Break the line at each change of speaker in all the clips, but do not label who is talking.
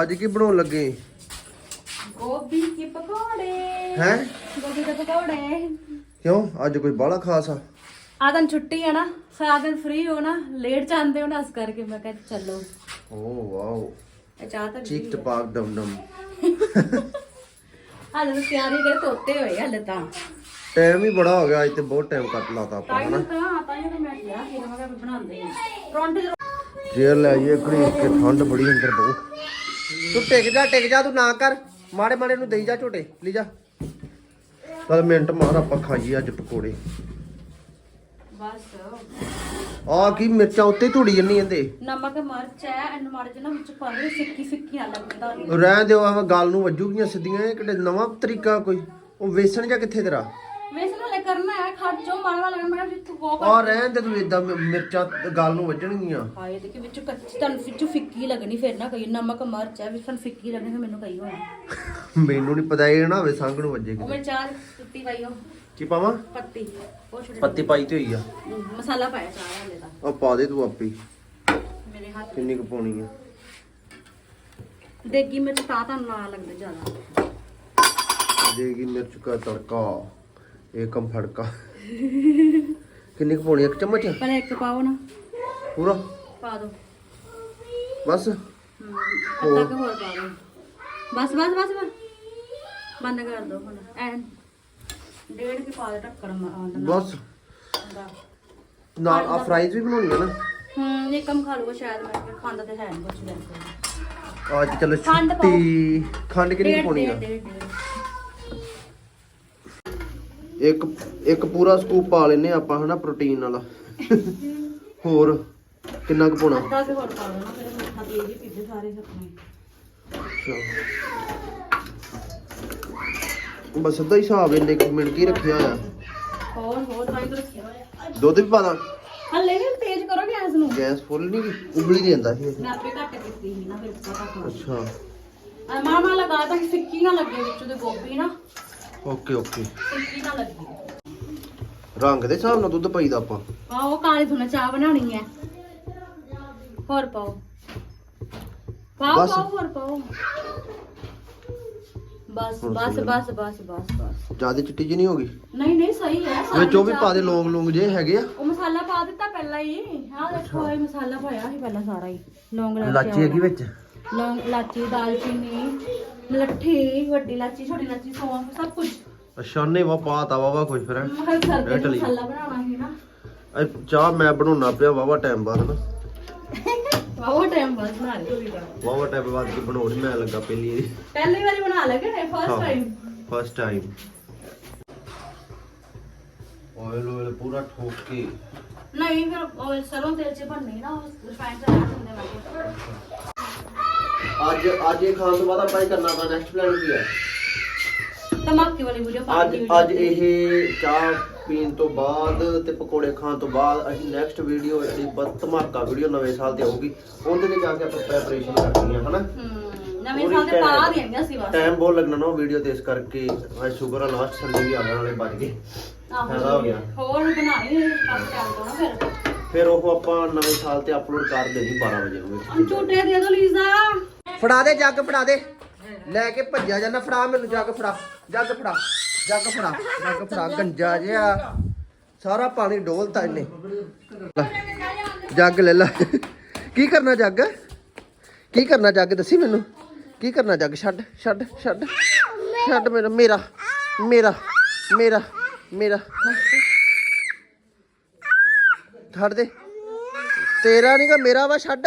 ਅੱਜ ਕੀ ਬਣਾਉਣ ਲੱਗੇ?
ਗੋਭੀ ਕੇ ਪਕੌੜੇ।
ਹੈ?
ਗੋਭੀ ਦੇ ਪਕੌੜੇ।
ਕਿਉਂ? ਅੱਜ ਕੋਈ ਬਾਹਲਾ ਖਾਸ ਆ।
ਆ ਦਿਨ ਛੁੱਟੀ ਹੈ ਨਾ ਸਾਰਾ ਦਿਨ ਫ੍ਰੀ ਹੋ ਨਾ ਲੇਟ ਜਾਂਦੇ ਹੋ ਨਾ ਇਸ ਕਰਕੇ ਮੈਂ ਕਿਹਾ ਚੱਲੋ।
Oh wow.
ਇਹ ਚਾਹ ਤਾਂ
ਚੀਕ ਟਪਾਕ ਡਮ ਡਮ
ਹਾਲੇ ਤਾਂ ਤਿਆਰੀ ਕਰ ਤੋਤੇ ਹੋਏ ਹਾਲੇ ਤਾਂ।
ਟਾਈਮ ਹੀ ਬੜਾ ਹੋ ਗਿਆ ਅੱਜ ਤੇ ਬਹੁਤ ਟਾਈਮ ਕੱਟ ਲਾਤਾ ਆਪਾਂ
ਤਾਂ
ਹਨਾ?
ਤਾਂ ਤਾਂ ਹੀ ਤਾਂ ਮੈਂ ਕਿਹਾ ਫਿਰ ਮੈਂ ਬਣਾਉਂਦੇ ਆ। ਪਰੌਂਠੇ
ਜੇ ਲੈ ਆਈਏ ਘੜੀ ਕੇ ਠੰਡ ਬੜੀ ਅੰਦਰ ਬਹੁ ਤੂੰ ਟਿਕ ਜਾ ਟਿਕ ਜਾ ਤੂੰ ਨਾ ਕਰ। ਮਾੜੇ ਮਾੜੇ ਨੂੰ ਦੇਈ ਜਾ ਝੋਟੇ ਲੈ ਜਾ। ਚਲ ਮਿੰਟ ਮਾਰ ਆਪਾਂ ਖਾਈਏ ਅੱਜ ਪਕੌੜੇ।
ਬਸ
ਆ ਕੀ ਮਿਰਚਾਂ ਉੱਤੇ ਧੂੜੀ ਜੰਨੀ ਜਾਂਦੇ?
ਨਮਕ ਮਿਰਚ ਹੈ ਇਹਨੂੰ ਮਾੜੇ ਨਾ ਵਿੱਚ ਪਾ ਦੇ ਫਿੱਕੀ ਫਿੱਕੀ ਨਾ ਲੱਗਦਾ।
ਰਹਿਣ ਦਿਓ ਆਹ ਗੱਲ ਨੂੰ ਵੱਜੂਗੀਆਂ ਸਿੱਧੀਆਂ ਇਹ ਕਿਤੇ ਨਵਾਂ ਤਰੀਕਾ ਕੋਈ? ਉਹ ਵੇਸਣ ਜਾਂ ਕਿੱਥੇ ਤੇਰਾ?
ਕਰਨਾ ਹੈ ਖਰਚੋ ਮਾਰ ਵਾਲਾ ਮੈਂ ਕਿਹਾ ਵੀ ਤੂੰ ਬਹੁਤ
ਆ ਰਹਿਣ ਦੇ ਤੂੰ ਇਦਾਂ ਮਿਰਚਾਂ ਗੱਲ ਨੂੰ ਵੱਜਣਗੀਆਂ।
ਹਾਏ ਦੇਖੀ ਵਿੱਚ ਕੱਚੀ ਤੁਹਾਨੂੰ ਵਿੱਚੋਂ ਫਿੱਕੀ ਲੱਗਣੀ ਫਿਰ ਨਾ ਕਹੀ ਨਮਕ ਮਿਰਚ ਹੈ ਵਿੱਚ ਤੁਹਾਨੂੰ ਫਿੱਕੀ ਲੱਗਣੀ ਫਿਰ ਮੈਨੂੰ ਕਹੀ ਹੋਇਆ
ਮੈਨੂੰ ਨਹੀਂ ਪਤਾ ਇਹ ਨਾ ਹੋਵੇ ਸੰਗ ਨੂੰ ਵੱਜੇ
ਉਹ ਮੈਂ ਚਾਹ ਪੱਤੀ ਪਾਈ ਉਹ।
ਕੀ ਪਾਵਾਂ?
ਪੱਤੀ ਉਹ ਛੋਟੀ
ਪੱਤੀ ਪਾਈ ਤੇ ਹੋਈ ਆ।
ਮਸਾਲਾ ਪਾਇਆ ਚਾਹ ਵਾਲੇ ਦਾ।
ਆ ਪਾ ਦੇ ਤੂੰ ਆਪੇ ਹੀ।
ਮੇਰੇ ਹੱਥ
ਕਿੰਨੀ ਕੁ ਪਾਉਣੀ ਆ?
ਦੇਗੀ ਮਿਰਚ ਤਾਂ ਤੁਹਾਨੂੰ ਨਾ ਲੱਗਦਾ ਜ਼ਿਆਦਾ।
ਦੇਗੀ ਮਿਰਚ ਦਾ ਤੜਕਾ। ਏਕਮ ਫੜਕਾ। ਕਿੰਨੀ ਕੁ ਪਾਉਣੀ ਆ? ਇੱਕ ਚਮਚ?
ਪਹਿਲੇ ਇੱਕ ਪਾਓ ਨਾ।
ਪੂਰਾ?
ਪਾ ਦਿਓ
ਬਸ।
ਹਮ, ਅੱਧਾ ਕੁ ਹੋਰ ਪਾ ਦਿਓ ਬਸ ਬਸ ਬਸ ਬਸ। ਬੰਦ ਕਰ ਦਿਓ ਹੁਣ। ਐਨ। ਡੇਢ ਕੇ ਪਾ ਦੇ ਢੱਕਣ ਆਉਂਦਾ
ਬਸ। ਨਾਲ ਆ ਫਰਾਈਜ਼ ਵੀ ਬਣਾਉਣੀ ਆ ਨਾ।
ਹੂੰ ਇਹ ਕੰਮ ਖਾ ਲੂਗਾ ਸ਼ਾਇਦ ਮੈਂ ਖਾਂਦਾ ਤੇ ਹੈ ਨਹੀਂ ਕੁਛ ਵੈਸੇ
ਅੱਜ ਚਲੋ
ਖੰਡ ਪਾਓ।
ਛੁੱਟੀ। ਖੰਡ ਕਿੰਨੀ ਕੁ
ਡੇਢ
ਪਾਉਣੀ ਆ?
ਡੇਢ ਡੇਢ ਡੇਢ
ਇੱਕ ਇੱਕ ਪੂਰਾ ਸਕੂਪ ਪਾ ਲੈਨੇ ਆਪਾਂ ਹਨਾ ਪ੍ਰੋਟੀਨ ਵਾਲਾ। ਹੋਰ ਕਿੰਨਾ ਕੁ ਪਾਉਣਾ?
ਅੱਧਾ ਕੁ ਹੋਰ ਪਾ ਦੇਣਾ ਫਿਰ ਮੱਥਾ ਦੇ ਵੀ ਪੀਦੇ ਸਾਰੇ ਸੁਪਨੇ
ਬਸ ਸਿੱਧਾ ਹੀ ਹਿਸਾਬ ਇੰਨੇ ਕੁ ਮਿੰਟ ਕੀ ਰੱਖਿਆ ਆ
ਹੋਰ ਹੋਰ ਤਾਂ ਹੀ ਰੱਖਿਆ ਹੋਇਆ।
ਦੁੱਧ ਵੀ ਪਾ ਦਾਂ?
ਹੱਲੇ ਵੀ ਤੇਜ਼ ਕਰੋ ਗੈਸ ਨੂੰ।
ਗੈਸ ਫੁੱਲ ਨਹੀਂ ਗਈ ਉਬਲੀ ਨਹੀਂ ਜਾਂਦਾ ਸੀ ਇਹ।
ਮੈਂ ਆਪੇ ਘੱਟ ਕੀਤੀ ਸੀ ਨਾ ਫਿਰ ਪਤਾ
ਅੱਛਾ।
ਮਾਮਾ ਲਗਾ ਤਾਂ ਕਿ ਫਿੱਕੀ ਨਾ ਲੱਗੇ ਵਿੱਚ ਉਹਦੇ ਗੋਭੀ ਨਾ।
Okay okay.
ਫਿੱਕੀ ਨਾ ਲੱਗੇ
ਰੰਗ ਦੇ ਹਿਸਾਬ ਨਾਲ ਦੁੱਧ ਪਾਈਦਾ ਆਪਾਂ।
ਆ ਉਹ ਕਾਲੀ ਥੋੜਾ ਚਾਹ ਬਣਾਉਣੀ ਹੈ ਹੋਰ ਪਾਓ। ਪਾਓ
ਬਸ।
ਪਾਓ ਹੋਰ ਪਾਓ। ਬਸ ਬਸ ਬਸ ਬਸ ਬਸ ਬਸ।
ਜ਼ਿਆਦਾ ਚਿੱਟੀ ਜਿਹੀ ਨਹੀਂ ਹੋ ਗਈ?
ਨਹੀਂ ਨਹੀਂ ਸਹੀ ਹੈ ਸਾਰੀ
ਵਿੱਚੋਂ ਵੀ
ਚਾਹ
ਪਾ ਦੇ ਲੌਂਗ ਲੌਂਗ ਜੇ ਹੈਗੇ ਆ।
ਉਹ ਮਸਾਲਾ ਪਾ ਦਿੱਤਾ ਪਹਿਲਾਂ ਹੀ। ਆਹ ਦੇਖੋ ਇਹ ਮਸਾਲਾ ਪਾਇਆ ਸੀ ਪਹਿਲਾਂ ਸਾਰਾ ਹੀ। ਲੌਂਗ
ਲਾਚੀ ਹੈਗੀ ਵਿੱਚ?
ਲੌਂਗ ਇਲਾਚੀ ਦਾਲਚੀਨੀ। ਮਲੱਠੀ ਵੱਡੀ ਇਲਾਚੀ ਛੋਟੀ ਇਲਾਚੀ ਸੌਂਫ ਸਭ ਕੁਝ।
ਅੱਛਾ ਨੇ ਵਾ ਪਾਤਾ ਵਾਵਾ ਕੁਝ ਫਿਰ ਹੈਂ।
ਮੈਂ ਸਰਦੇ। ਨੂੰ ਮਸਾਲਾ ਬਣਾਉਣਾ ਸੀ ਨਾ।
ਇਹ ਚਾਹ ਮੈਂ ਬਣਾਉਣਾ ਪਿਆ ਵਾਵਾ ਟਾਈਮ ਬਾਅਦ ਨਾ।
ਬਹੁਤ ਟਾਈਮ ਬਾਅਦ ਬਣਾ ਲਈ ਹੋਈ
ਵਾਵਾ ਟਾਈਮ ਬਾਅਦ ਕੀ ਬਣਾਉਣੀ ਮੈਂ ਲੱਗਾ ਪਹਿਲੀ
ਪਹਿਲੀ ਵਾਰੀ ਬਣਾ ਲਗੇ ਨੇ first time
first time oil oil ਪੂਰਾ ਠੋਕ ਕੇ।
ਨਹੀਂ ਫਿਰ ਉਹ ਸਰੋਂ ਤੇਲ ਚ ਬਣਨੀ ਨਾ ਉਹ ਰਿਫਾਈਨਡ ਚ ਰਹਿ ਹੁੰਦੇ ਵਾਕੇ
ਅੱਜ ਅੱਜ ਇਹ ਖਾਣ ਤੋਂ ਬਾਅਦ ਆਪਾਂ ਇਹ ਕਰਨਾ ਤਾਂ ਨੈਕਸਟ ਪਲਾਨ ਕੀ ਹੈ
ਧਮਾਕੇ ਵਾਲੀ ਵੀਡੀਓ ਪਾ
ਅੱਜ ਅੱਜ ਇਹ ਚਾਹ ਪੀਣ ਤੋਂ ਬਾਅਦ ਤੇ ਪਕੌੜੇ ਖਾਣ ਤੋਂ ਬਾਅਦ ਅਸੀਂ ਨੈਕਸਟ ਵੀਡੀਓ ਜਿਹੜੀ ਬਹੁਤ ਧਮਾਕਾ ਵੀਡੀਓ ਨਵੇਂ ਸਾਲ ਤੇ ਆਊਗੀ ਉਹਦੇ ਤੇ ਜਾ ਕੇ ਆਪਾਂ ਪ੍ਰੈਪਰੇਸ਼ਨ ਕਰਨੀ ਹੈ ਹਨਾ?
ਨਵੇਂ ਸਾਲ ਦੇ ਪਾ ਦੇਂਗੇ ਅਸੀਂ ਬਸ।
ਟਾਈਮ ਬਹੁਤ ਲੱਗਣਾ ਨਾ ਵੀਡੀਓ ਤੇ ਇਸ ਕਰਕੇ ਅੱਜ ਸ਼ੁਕਰ ਆ ਲਾਸਟ ਸੰਡੇ ਵੀ ਆਉਣ ਵਾਲੇ ਬਚ ਗਏ। ਫਾਇਦਾ ਹੋ ਗਿਆ।
ਹੋਰ ਬਣਾਈ ਕੰਮ ਨਾ ਫਿਰ।
ਫਿਰ ਉਹ ਆਪਾਂ ਨਵੇਂ ਸਾਲ ਤੇ ਅਪਲੋਡ ਕਰ ਦੇਣੀ 12 ਵਜੇ ਨੂੰ ਵਿੱਚ।
ਝੂਟੇ ਦੇ ਦੋ ਲੀਜ਼ਾ
ਫੜਾ ਦੇ, ਜੱਗ ਫੜਾ ਦੇ। ਲੈ ਕੇ ਭੱਜਿਆ ਜਾਂਦਾ, ਫੜਾ ਮੈਨੂੰ, ਜੱਗ ਫੜਾ। ਜੱਗ ਫੜਾ ਜੱਗ ਫੜਾ ਜੱਗ ਫੜਾ, ਗੰਜਾ ਜਿਹਾ। ਸਾਰਾ ਪਾਣੀ ਡੋਲਤਾ ਇਹਨੇ। ਜੱਗ ਲੈ ਲੈ। ਕੀ ਕਰਨਾ ਜੱਗ? ਕੀ ਕਰਨਾ ਜੱਗ? ਦੱਸੀ ਮੈਨੂੰ। ਕੀ ਕਰਨਾ ਜੱਗ? ਛੱਡ ਛੱਡ ਛੱਡ। ਛੱਡ ਮੇਰਾ ਮੇਰਾ ਮੇਰਾ ਮੇਰਾ ਮੇਰਾ। ਛੱਡ ਦੇ। ਤੇਰਾ ਨਹੀਂਗਾ ਮੇਰਾ ਵਾ, ਛੱਡ।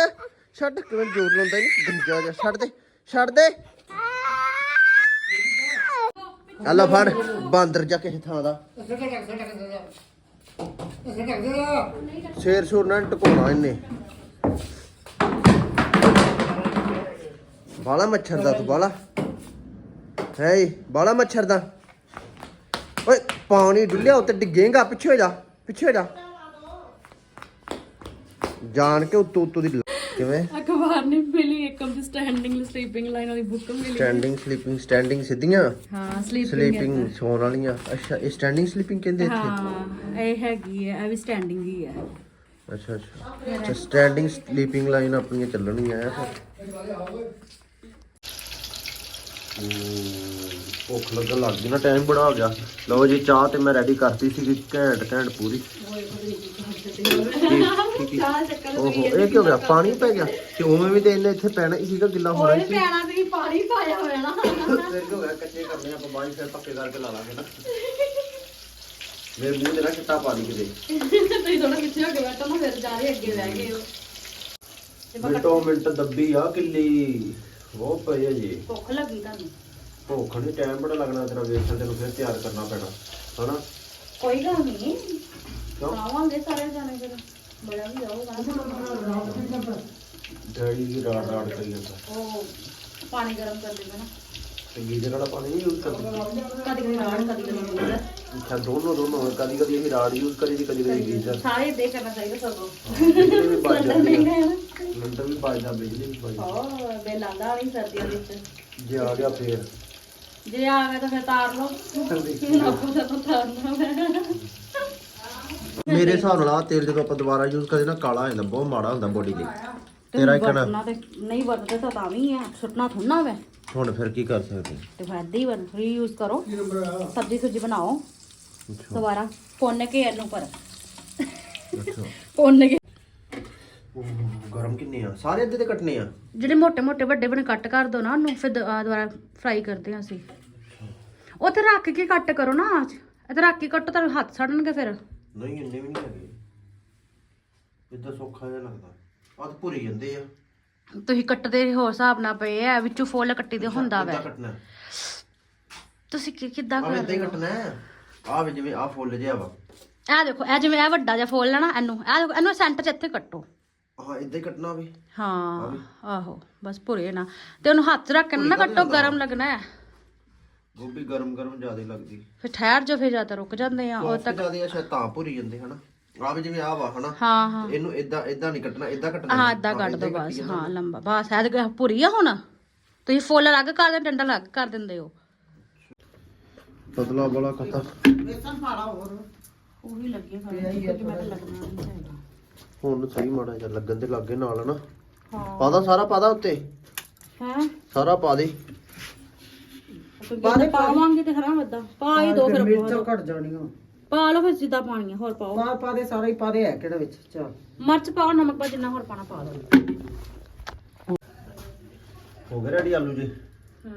ਛੱਡ, ਕਿਵੇਂ ਜ਼ੋਰ ਲਾਉਂਦਾ ਨਹੀਂ ਗੰਜਾ ਜਿਹਾ, ਛੱਡ ਦੇ ਛੱਡ ਦੇ। ਅੱਲਾ ਫੜ, ਬਾਂਦਰ ਜਾ ਕਿਸੇ ਥਾਂ ਦਾ। ਸ਼ੇਰ ਸ਼ੋਰ ਨਾਲ ਟਕੋਣਾ ਇਹਨੇ। ਬਾਲਾ ਮੱਛਰ ਦਾ ਤੂੰ, ਬਾਲਾ। ਹੈ ਬਾਲਾ ਮੱਛਰ ਦਾ। ਓਏ, ਪਾਣੀ ਡੁੱਲਿਆ, ਉੱਤੇ ਡਿੱਗੇਗਾ। ਪਿੱਛੇ ਹੋ ਜਾ, ਪਿੱਛੇ ਹੋ ਜਾ। ਜਾਣ ਕੇ ਉੱਤੋਂ ਉੱਤੋਂ ਦੀ ਕਿਵੇਂ?
ਅਖਬਾਰ ਨੇ ਮਿਲੀ ਇੱਕਮ ਦੀ ਸਟੈਂਡਿੰਗ ਸਲੀਪਿੰਗ ਲਾਈਨ ਵਾਲੀ ਬੁੱਕ ਮਿਲੀ।
ਸਟੈਂਡਿੰਗ ਸਲੀਪਿੰਗ ਸਟੈਂਡਿੰਗ ਸਿੱਧੀਆਂ?
ਹਾਂ ਸਲੀਪਿੰਗ
ਸਲੀਪਿੰਗ ਸੌਣ ਵਾਲੀਆਂ। ਅੱਛਾ ਇਹ ਸਟੈਂਡਿੰਗ ਸਲੀਪਿੰਗ ਕਹਿੰਦੇ ਇੱਥੇ?
ਹਾਂ ਇਹ ਹੈਗੀ ਹੈ ਇਹ ਵੀ ਸਟੈਂਡਿੰਗ ਹੀ ਹੈ।
ਅੱਛਾ ਅੱਛਾ। ਅੱਛਾ ਸਟੈਂਡਿੰਗ ਸਲੀਪਿੰਗ ਲਾਈਨ ਆਪਣੀਆਂ ਚੱਲਣੀਆਂ ਆ ਫਿਰ। ਭੁੱਖ ਲੱਗਣ ਲੱਗ ਗਈ ਨਾ ਟਾਈਮ ਬੜਾ ਹੋ ਗਿਆ। ਲਓ ਜੀ ਚਾਹ ਤੇ ਮੈਂ ਰੈਡੀ ਕਰਤੀ ਸੀ ਘੈਂਟ ਘੈਂਟ ਪੂਰੀ।
ਚਾਹ ਚੱਕਰ
ਓਹੋ ਇਹ ਕੀ ਹੋ ਗਿਆ? ਪਾਣੀ ਪੈ ਗਿਆ? ਤੇ ਉਵੇਂ ਵੀ ਤੇ ਇਹਨੇ ਇੱਥੇ ਪੈਣਾ ਹੀ ਸੀਗਾ ਗਿੱਲਾ ਹੋਣਾ ਹੀ ਸੀ।
ਪੈਣਾ ਤੇ ਪਾਣੀ ਪਾਇਆ ਹੋਇਆ ਨਾ।
ਫਿਰ ਕੀ ਹੋ ਗਿਆ? ਕੱਚੇ ਕਰਨੇ ਆਪਾਂ ਬਾਈ ਫਿਰ ਪੱਕੇ ਕਰਕੇ ਲਾ ਲਾਂਗੇ ਨਾ। ਮੇਰੇ ਮੂੰਹ ਤੇ ਨਾ ਚਿੱਟਾ ਪਾ ਦੀ ਕਿਤੇ।
ਤੁਸੀਂ ਥੋੜਾ ਪਿੱਛੇ ਹੋ ਕੇ ਬੈਠੋ ਨਾ ਫਿਰ ਜਾ ਰਹੇ ਅੱਗੇ ਰਹਿ ਗਏ ਹੋ ਤੇ ਬਕਟ
ਮਿੰਟੋ ਮਿੰਟ ਦੱਬੀ ਆ ਕਿੱਲੀ। ਉਹ ਪਈ ਆ ਜੀ।
ਭੁੱਖ ਲੱਗੀ ਤੁਹਾਨੂੰ?
ਭੁੱਖ ਨਹੀਂ ਟਾਈਮ ਬੜਾ ਲੱਗਣਾ ਤੇਰਾ ਵੇਖਣ ਤੈਨੂੰ ਫਿਰ ਤਿਆਰ ਕਰਨਾ ਪੈਣਾ। ਹਨਾ?
ਕੋਈ ਗੱਲ ਨਹੀਂ ਆਵਾਂਗੇ ਸਾਰੇ ਜਾਣੇ ਫਿਰ। ਬੜਾ ਵੀ ਆਊਗਾ
ਡੈਡੀ ਦੀ ਰਾੜ ਰਾੜ ਕਰੀ ਜਾਂਦਾ।
ਉਹ ਪਾਣੀ ਗਰਮ ਕਰ ਦੇਗਾ ਨਾ।
ਤੇ ਗੀਜ਼ਰ ਵਾਲਾ ਪਾਣੀ ਨਹੀਂ ਯੂਜ਼ ਕਰਦਾ?
ਕਦੀ ਕਦੀ ਰਾੜ ਕਦੀ ਕਦੀ ਗੀਜ਼ਰ।
ਅੱਛਾ ਦੋਨੋਂ ਦੋਨੋਂ ਕਦੀ ਕਦੀ ਅਸੀਂ ਰਾੜ ਯੂਜ਼ ਕਰੀ ਦੀ ਕਦੀ ਕਦੀ ਗੀਜ਼ਰ।
ਸਾਰੇ ਦੇ ਕਰਨਾ ਚਾਹੀਦਾ ਸਗੋਂ।
ਬਿਜਲੀ ਵੀ ਬਚ
ਸਿਲੰਡਰ
ਜਾਂਦੀ
ਮਹਿੰਗਾ
ਆ
ਹੈ ਨਾ
ਸਿਲੰਡਰ ਵੀ ਬਚਦਾ ਬਿਜਲੀ ਵੀ ਬਚਦੀ
ਹੋਰ ਬਿੱਲ ਆਂਦਾ ਨਹੀਂ ਸਰਦੀਆਂ ਵਿੱਚ।
ਜੇ ਆ ਗਿਆ ਫੇਰ।
ਜੇ ਆ ਗਿਆ ਤਾਂ ਫਿਰ ਤਾਰ ਲਓ। ਆਪੂ ਤਾਂ ਤਾਰਨਾ ਮੈਂ
ਮੇਰੇ ਹਿਸਾਬ ਨਾਲ ਤੇਲ ਜਦੋਂ ਆਪਾਂ ਦੁਬਾਰਾ ਯੂਜ਼ ਕਰਦੇ ਨਾ ਕਾਲਾ ਹੋ ਜਾਂਦਾ ਬਹੁਤ ਮਾੜਾ ਹੁੰਦਾ ਬੋਡੀ ਲਈ ਤੇਰਾ
ਹੀ ਕਹਿਣਾ? ਨਹੀਂ ਵਰਤਦੇ ਤਾਂ ਤਾਂ ਵੀ ਆ ਸੁੱਟਣਾ ਥੋੜਾ ਵੇ
ਹੁਣ ਫਿਰ ਕੀ ਕਰ ਸਕਦੇ?
ਤੇ ਫਿਰ ਏਦਾਂ ਹੀ ਵਰਤ ਰੀਯੂਜ਼ ਕਰੋ। ਸਬਜ਼ੀ ਸੁਬਜ਼ੀ ਬਣਾਓ। ਦੁਬਾਰਾ ਪੁੰਨ ਕੇ ਇਹਨੂੰ ਪਰ
ਅੱਛਾ।
ਕੇ
ਗਰਮ ਕਿੰਨੇ ਆ? ਸਾਰੇ ਅੱਧੇ ਤੇ ਕੱਟਨੇ ਆ?
ਜਿਹੜੇ ਮੋٹے ਮੋٹے ਵੱਡੇ ਬਣੇ ਕੱਟ ਕਰ ਦੋ ਨਾ ਉਹਨੂੰ ਫਿਰ ਦੁਬਾਰਾ ਫਰਾਈ ਕਰਦੇ ਹਾਂ ਅਸੀਂ। ਉੱਥੇ ਰੱਖ ਕੇ ਕੱਟ ਕਰੋ ਨਾ ਆਜ ਇੱਥੇ ਰੱਖ ਕੇ ਕੱਟੋ ਤਾਂ ਹੱਥ ਸੜਨਗੇ ਫਿਰ।
ਨਹੀਂ ਇੰਨੇ ਵੀ ਨਹੀਂ ਹੈਗੇ। ਇਦਾਂ ਸੌਖਾ ਜਿਹਾ ਲੱਗਦਾ। ਆਹ ਤਾਂ ਭੁਰੀ ਜਾਂਦੇ ਆ।
ਤੁਸੀਂ ਕੱਟਦੇ ਹੋਰ ਹਿਸਾਬ ਨਾਲ ਪਏ ਆ ਵਿੱਚੋਂ ਫੁੱਲ ਕੱਟੀ ਦੇ ਹੁੰਦਾ ਵੈ।
ਕੱਟਣਾ।
ਤੁਸੀਂ ਕੀ ਕਿੱਦਾਂ
ਇਦਾਂ
ਕਰਦੇ
ਹੀ?
ਹੋ
ਕੱਟਣਾ ਹੈ। ਆ ਵੀ ਜਿਵੇਂ ਆ ਫੁੱਲ ਜਿਹਾ ਵਾ।
ਇਹ ਦੇਖੋ ਇਹ ਜਿਵੇਂ ਇਹ ਵੱਡਾ ਜਿਹਾ ਫੁੱਲ ਨਾ ਇਹਨੂੰ ਇਹ ਦੇਖੋ ਇਹਨੂੰ ਸੈਂਟਰ 'ਚ ਇੱਥੇ ਕੱਟੋ।
ਹਾਂ ਇਦਾਂ ਹੀ ਕੱਟਣਾ ਵੀ।
ਹਾਂ ਆਹੋ ਬਸ ਭੁਰੇ ਨਾ। ਤੇ ਉਹਨੂੰ ਹੱਥ ਰੱਖ ਕੇ ਨਾ ਕੱਟੋ ਗਰਮ ਲੱਗਣਾ ਹੈ।
ਗੋਭੀ ਗਰਮ ਗਰਮ ਜ਼ਿਆਦਾ ਲੱਗਦੀ।
ਫਿਰ ਠਹਿਰ ਜੋ ਫਿਰ ਜ਼ਿਆਦਾ ਰੁਕ ਜਾਂਦੇ ਆ ਉਹ
ਤੱਕ ਜ਼ਿਆਦਾ ਆ ਸ਼ਾਇਦ ਤਾਂ ਭੁਰੀ ਜਾਂਦੇ ਹਨਾ। ਆ ਵੀ ਜਿਵੇਂ ਆ ਵਾ ਹਨਾ
ਹਾਂ ਹਾਂ।
ਇਹਨੂੰ ਇਦਾਂ ਇਦਾਂ ਨਹੀਂ ਕੱਟਣਾ ਇਦਾਂ ਕੱਟਣਾ
ਹਾਂ ਏਦਾਂ ਕੱਟ ਦੋ ਬਸ ਹਾਂ ਲੰਬਾ। ਬਸ ਤਾਂ ਭੁਰੀ ਆ ਹੁਣ। ਤੁਸੀਂ ਫੁੱਲ ਅਲੱਗ ਕਰ ਦਿੰਦੇ ਡੰਡਾ ਅਲੱਗ ਕਰ ਦਿੰਦੇ ਹੋ।
ਪਤਲਾ ਬੜਾ ਕੱਟਾ
ਉਹੀ ਲੱਗੇ ਕਿਉਂਕਿ ਮੈਂ ਤਾਂ ਲੱਗਣਾ ਨਹੀਂ ਹੈਗਾ।
ਹੁਣ ਸਹੀ ਮਾੜਾ ਜਿਹਾ ਲੱਗਣ ਤੇ ਲੱਗੇ ਨਾਲ ਨਾ
ਹਾਂ।
ਪਾਦਾ ਸਾਰਾ ਪਾਦਾ ਉੱਤੇ?
ਹੈ?
ਸਾਰਾ ਪਾ ਦੇ।
ਬਾਅਦ ਪਾਵਾਂਗੇ ਤੇ ਹਰਾ ਵੱਦਾ ਪਾ ਹੀ ਦੋ ਫਿਰ
ਮਿਰਚਾਂ ਘਟ ਜਾਣੀਆਂ।
ਪਾ ਲਓ ਫਿਰ ਜਿੱਦਾਂ ਪਾਣੀ ਆ ਹੋਰ ਪਾਓ।
ਪਾ ਪਾ ਦੇ ਸਾਰੇ ਹੀ ਪਾ ਦੇ ਹੈ ਕਿਹੜਾ ਵਿੱਚ ਚਲ
ਮਿਰਚ ਪਾਓ ਨਮਕ ਪਾ ਜਿੰਨਾ ਹੋਰ ਪਾਣਾ ਪਾ ਲਓ
ਹੋ ਗਏ ਰੈਡੀ ਆਲੂ ਜੀ?
ਹੂੰ।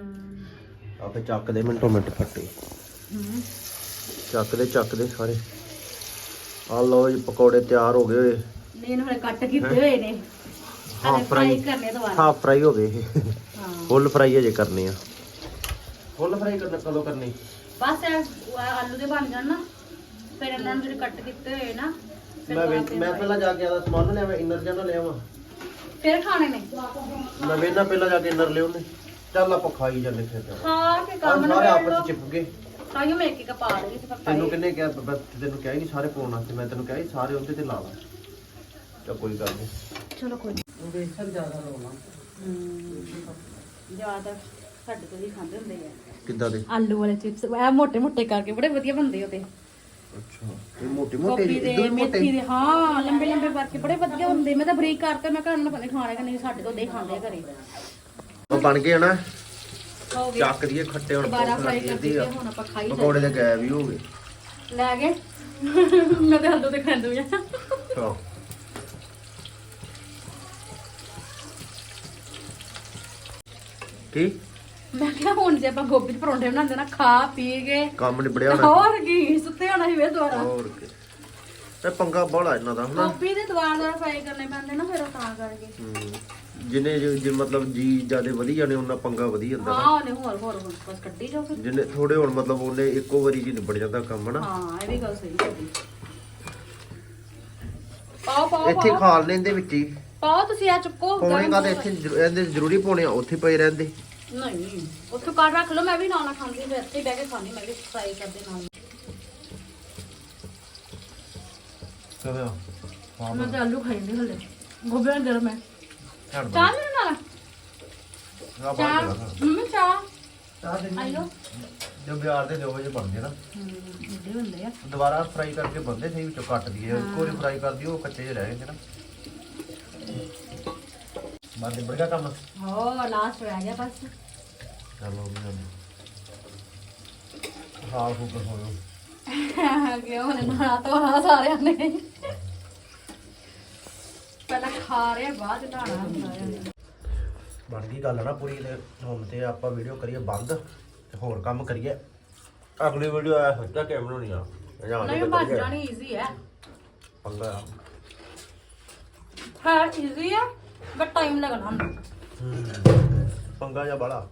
ਆਪੇ ਚੱਕ ਦੇ ਮਿੰਟੋ ਮਿੰਟ ਫੱਟੇ
ਹੂੰ।
ਚੱਕ ਦੇ ਚੱਕ ਦੇ ਸਾਰੇ। ਆ ਲਓ ਜੀ ਪਕੌੜੇ ਤਿਆਰ ਹੋ ਗਏ ਹੋਏ।
ਨੇ ਇਹਨਾਂ ਕੱਟ ਕੀਤੇ ਹੋਏ ਨੇ।
ਹਾਂ
ਹਾਂ ਫਰਾਈ ਕਰਨੇ ਦੁਬਾਰਾ।
ਹਾਫ ਫਰਾਈ ਹੋ ਗਏ ਇਹ।
ਹਾਂ।
ਫੁੱਲ ਫਰਾਈ ਅਜੇ ਕਰਨੇ ਆ। ਫੁੱਲ ਫਰਾਈ ਕਰਨਾ ਕਦੋਂ ਕਰਨੀ?
ਬਸ ਇਹ ਆਲੂ ਦੇ ਬਣ ਜਾਣ ਨਾ ਫਿਰ ਇਹਨਾਂ ਨੂੰ ਜਿਹੜੇ ਕੱਟ ਕੀਤੇ ਹੋਏ ਨਾ ਫਿਰ
ਮੈਂ ਵੇ- ਮੈਂ ਪਹਿਲਾਂ ਜਾ ਕੇ ਆਦਾ ਸਮਾਨ ਲਿਆਵਾਂ ਇਨਰ ਜਾਂ ਨਾ ਲਿਆਵਾਂ।
ਫਿਰ ਖਾਣੇ ਨੇ।
ਮੈਂ ਵੇਨਾ ਪਹਿਲਾਂ ਜਾ ਕੇ ਇਨਰ ਲਿਆਉਣੇ ਚੱਲ ਆਪਾਂ ਖਾਈ ਜਾਂਦੇ ਫਿਰ ਤਾਂ।
ਕੇ
ਆਹ
ਕੰਮ ਨਾ
ਸਾਰੇ
ਕਰ
ਆਪਸ ਚਿਪ ਗਏ।
ਤਾਈਓ ਮੈਂ ਇੱਕ ਇੱਕ ਪਾ ਲਈ ਤੇ ਫਿਰ
ਤੈਨੂੰ ਕਿੰਨੇ ਕਿਹਾ ਬਸ ਤੈਨੂੰ ਕਿਹਾ ਹੀ ਨਹੀਂ ਸਾਰੇ ਪਾਉਣ ਵਾਸਤੇ ਮੈਂ ਤੈਨੂੰ ਕਿਹਾ ਸੀ ਸਾਰੇ ਉਹਦੇ ਤੇ ਲਾ ਲਾ ਤਾਂ ਕੋਈ ਗੱਲ ਨਹੀਂ
ਚਲੋ ਕੋਈ ਨੀ।
ਬੇਸਨ ਜ਼ਿਆਦਾ ਲਾਉਣਾ।
ਹਮ, ਜ਼ਿਆਦਾ। ਸਾਡੇ ਕੋਲ ਹੀ ਖਾਂਦੇ ਹੁੰਦੇ ਆ।
ਕਿੱਦਾਂ ਦੇ?
ਆਲੂ ਵਾਲੇ ਚਿਪਸ ਐ ਮੋਟੇ ਮੋਟੇ ਕਰਕੇ ਬੜੇ ਵਧੀਆ ਬਣਦੇ ਉਹਦੇ।
ਅੱਛਾ ਇਹ ਮੋਟੇ ਮੋਟੇ
ਗੋਭੀ ਦੇ
ਇਦੋਂ ਮੋਟੇ?
ਮੇਥੀ ਦੇ ਹਾਂ ਲੰਬੇ ਲੰਬੇ ਕਰਕੇ ਬੜੇ ਵਧੀਆ ਹੁੰਦੇ। ਮੈਂ ਤਾਂ ਬਰੀਕ ਕਰਤੇ ਮੈਂ ਘਰ ਨੂੰ ਪਤਾ ਨੀ ਖਾਣੇ ਕਿ ਨਹੀਂ ਸਾਡੇ ਤੋਂ ਦੇ ਖਾਂਦੇ ਆ ਘਰੇ।
ਉਹ ਬਣ ਗਏ ਹਨਾ?
ਹੋ ਗਏ।
ਚੱਕ ਦੀਏ ਖੱਟੇ ਹੁਣ
ਦੁਬਾਰਾ
ਭੁੱਖ
ਫਰਾਈ ਕਰ
ਲੱਗਦੀ
ਦਿੱਤੇ ਆ ਹੁਣ ਆਪਾਂ ਖਾਈ ਜਾਂਦੇ।
ਪਕੌੜੇ ਦੇ ਗਾਇਬ ਹੀ ਹੋ ਗਏ।
ਲੈ ਗਏ। ਮੈਂ ਤਾਂ ਹੱਦੋਂ ਤੇ ਖਾਂਦੂ ਆ।
ਆਹ। ਕੀ?
ਮੈਂ ਕਿਹਾ ਹੁਣ ਜੇ ਆਪਾਂ ਗੋਭੀ ਦੇ ਪਰੌਂਠੇ ਬਣਾਉਂਦੇ ਨਾ ਖਾ ਪੀ ਕੇ
ਕੰਮ ਨਿਬੜਿਆ ਹੋਣਾ।
ਹੋਰ ਕੀ ਸੁੱਤੇ ਹੋਣਾ ਸੀ ਵੇ ਦੁਬਾਰਾ।
ਹੋਰ ਕੀ। ਇਹ ਪੰਗਾ ਬੜਾ ਇਹਨਾਂ ਦਾ ਹਨਾ?
ਗੋਭੀ ਦੇ ਦੁਬਾਰਾ ਦੁਬਾਰਾ ਫਰਾਈ ਕਰਨੇ ਪੈਂਦੇ ਨਾ ਫਿਰ ਉਹ ਤਾਂ ਕਰਕੇ।
ਹਮ, ਜਿੰਨੇ ਜੋ- ਜੇ ਮਤਲਬ ਜੀ ਜਿਆਦੇ ਵਧੀ ਜਾਣੇ ਉਹਨਾਂ ਪੰਗਾ ਵਧੀ ਜਾਂਦਾ
ਹਾਂ ਉਹਨੇ ਹੋਰ ਹੋਰ ਹੋਰ ਬਸ ਕੱਢੀ ਜਾਓ ਫਿਰ।
ਜਿੰਨੇ ਥੋੜੇ ਹੁਣ ਮਤਲਬ ਉਹਨੇ ਇੱਕੋ ਵਾਰੀ ਜੀ ਨਿਬੜ ਜਾਂਦਾ ਕੰਮ ਹਨਾ?
ਹਾਂ ਇਹ ਵੀ ਗੱਲ ਸਹੀ ਹੈ ਪਾਓ ਪਾਓ
ਇੱਥੇ
ਪਾਓ।
ਖਾਲ ਲੈਂਦੇ ਵਿੱਚ ਹੀ।
ਪਾਓ ਤੁਸੀਂ ਆ ਚੁੱਕੋ।
ਪਾਉਣੇ
ਗਰਮ
ਕਾਹਦੇ। ਇੱਥੇ ਜ਼ਰੂ- ਇਹਦੇ ਜ਼ਰੂਰੀ ਪਾਉਣੇ ਆ ਉੱਥੇ ਪਏ ਰਹਿੰਦੇ।
ਨਹੀਂ। ਉੱਥੇ ਕੱਢ ਰੱਖ ਲਓ ਮੈਂ ਵੀ ਨਾਲ ਨਾਲ ਖਾਂਦੀ ਫਿਰ ਇੱਥੇ ਹੀ ਬਹਿ ਕੇ ਖਾਂਦੀ ਮੈਂ ਵੀ ਫਰਾਈ ਕਰਦੇ ਨਾਲ।
ਕਵੇ
ਮੈਂ ਤੇ ਆਲੂ ਖਾਈਂਦੀ ਹਲੇ। ਗੋਭੀ ਨਾਲ ਗਰਮ ਹੈ
ਛੱਡ
ਚਾਹ ਮੇਰੇ ਨਾਲ?
ਦੋ
ਚਾਹ? ਮੰਮੀ ਚਾਹ?
ਚਾਹ ਦੇ
ਆਇਓ।
ਜੋ ਬਿਆਰ ਦੇ ਦਿਓ ਜੇ ਬਣਦੇ ਨਾ।
ਹੂੰ ਵੱਡੇ ਹੁੰਦੇ ਆ।
ਦੁਬਾਰਾ ਫਰਾਈ ਕਰਕੇ ਬੰਦੇ ਸਹੀ ਵਿੱਚੋਂ ਕੱਟ ਦਈਏ। ਇੱਕੋ ਵਾਰੀ ਫਰਾਈ ਕਰ ਦਿਓ ਉਹ ਕੱਚੇ ਜਿਹੇ ਰਹਿ ਗਏ ਨਾ। ਬਾਦੇ ਬੜਾ ਕੰਮ?
ਹੋ ਲਾਸਟ ਰਹਿ ਗਿਆ ਬਸ।
ਚਲੋ ਵੀ ਹਾਲ ਫੁਕਰ ਹੋਇਓ
ਕਿਉਂ ਉਹਨੇ ਨਾ ਧੋਣਾ ਸਾਰਿਆਂ ਨੇ। ਪਹਿਲਾਂ ਖਾ ਬਾਅਦ ਨਹਾਣਾ ਸਾਰਿਆਂ ਨੇ
ਬਣ ਗਈ ਗੱਲ ਨਾ ਪੂਰੀ ਤੇ ਹੁਣ ਤੇ ਆਪਾਂ ਵੀਡੀਓ ਕਰੀਏ ਬੰਦ ਤੇ ਹੋਰ ਕੰਮ ਕਰੀਏ। ਅਗਲੀ ਵੀਡੀਓ ਆ ਸੱਚਾ ਕਿਵੇਂ ਬਣਾਉਣੀ ਆ। ਜਾਂ
ਨਹੀਂ ਬਣ ਜਾਣੀ ਈਜ਼ੀ ਹੈ।
ਪੰਗਾ।
ਹਾਂ ਈਜ਼ੀ ਹੈ ਬਟ ਟਾਈਮ ਲੱਗਣਾ
ਹੂੰ। ਪੰਗਾ ਜਾਂ ਬੜਾ